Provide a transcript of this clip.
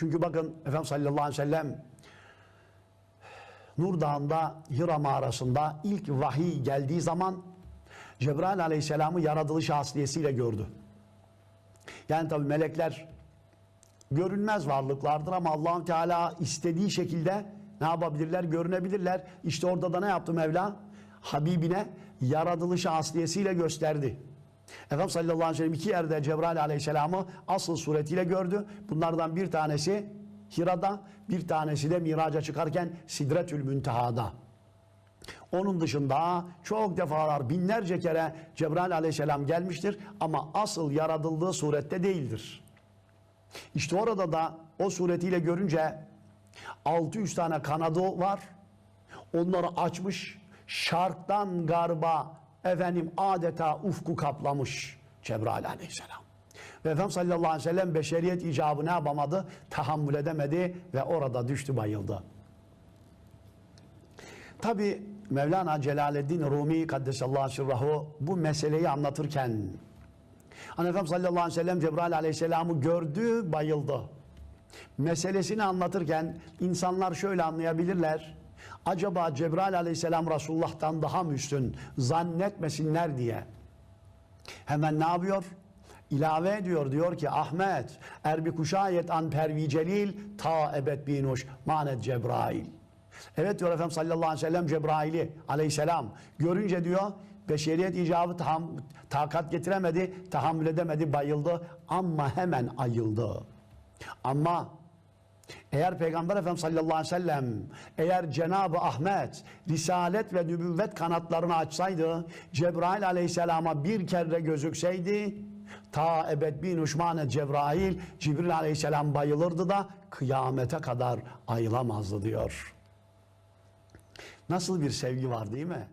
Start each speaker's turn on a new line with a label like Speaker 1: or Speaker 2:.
Speaker 1: Çünkü bakın Efendimiz sallallahu aleyhi ve sellem Nur Dağı'nda Hira mağarasında ilk vahiy geldiği zaman Cebrail aleyhisselamı yaratılış asliyesiyle gördü. Yani tabi melekler görünmez varlıklardır ama Allahü Teala istediği şekilde ne yapabilirler? Görünebilirler. İşte orada da ne yaptı Mevla? Habibine yaratılış asliyesiyle gösterdi. Efendimiz sallallahu aleyhi ve sellem iki yerde Cebrail aleyhisselamı asıl suretiyle gördü. Bunlardan bir tanesi Hira'da, bir tanesi de miraca çıkarken Sidretül Münteha'da. Onun dışında çok defalar binlerce kere Cebrail aleyhisselam gelmiştir ama asıl yaratıldığı surette değildir. İşte orada da o suretiyle görünce 600 tane kanadı var. Onları açmış. Şarktan garba efendim adeta ufku kaplamış Cebrail aleyhisselam. Ve Efendimiz sallallahu aleyhi ve sellem beşeriyet icabı ne yapamadı? Tahammül edemedi ve orada düştü bayıldı. Tabi Mevlana Celaleddin Rumi Kaddesallahu sirrahu bu meseleyi anlatırken Hani Efendimiz sallallahu aleyhi ve sellem Cebrail aleyhisselamı gördü, bayıldı. Meselesini anlatırken insanlar şöyle anlayabilirler. Acaba Cebrail aleyhisselam Resulullah'tan daha mı üstün zannetmesinler diye. Hemen ne yapıyor? İlave ediyor diyor ki Ahmet erbi kuşayet an pervi celil ta ebed binuş manet Cebrail. Evet diyor Efendimiz sallallahu aleyhi ve sellem Cebrail'i aleyhisselam görünce diyor beşeriyet icabı taham, takat getiremedi, tahammül edemedi, bayıldı ama hemen ayıldı. Ama eğer Peygamber Efendimiz sallallahu aleyhi ve sellem eğer Cenab-ı Ahmet risalet ve nübüvvet kanatlarını açsaydı Cebrail aleyhisselama bir kere gözükseydi ta ebed bin uşmanet Cebrail Cibril aleyhisselam bayılırdı da kıyamete kadar ayılamazdı diyor. Nasıl bir sevgi var değil mi?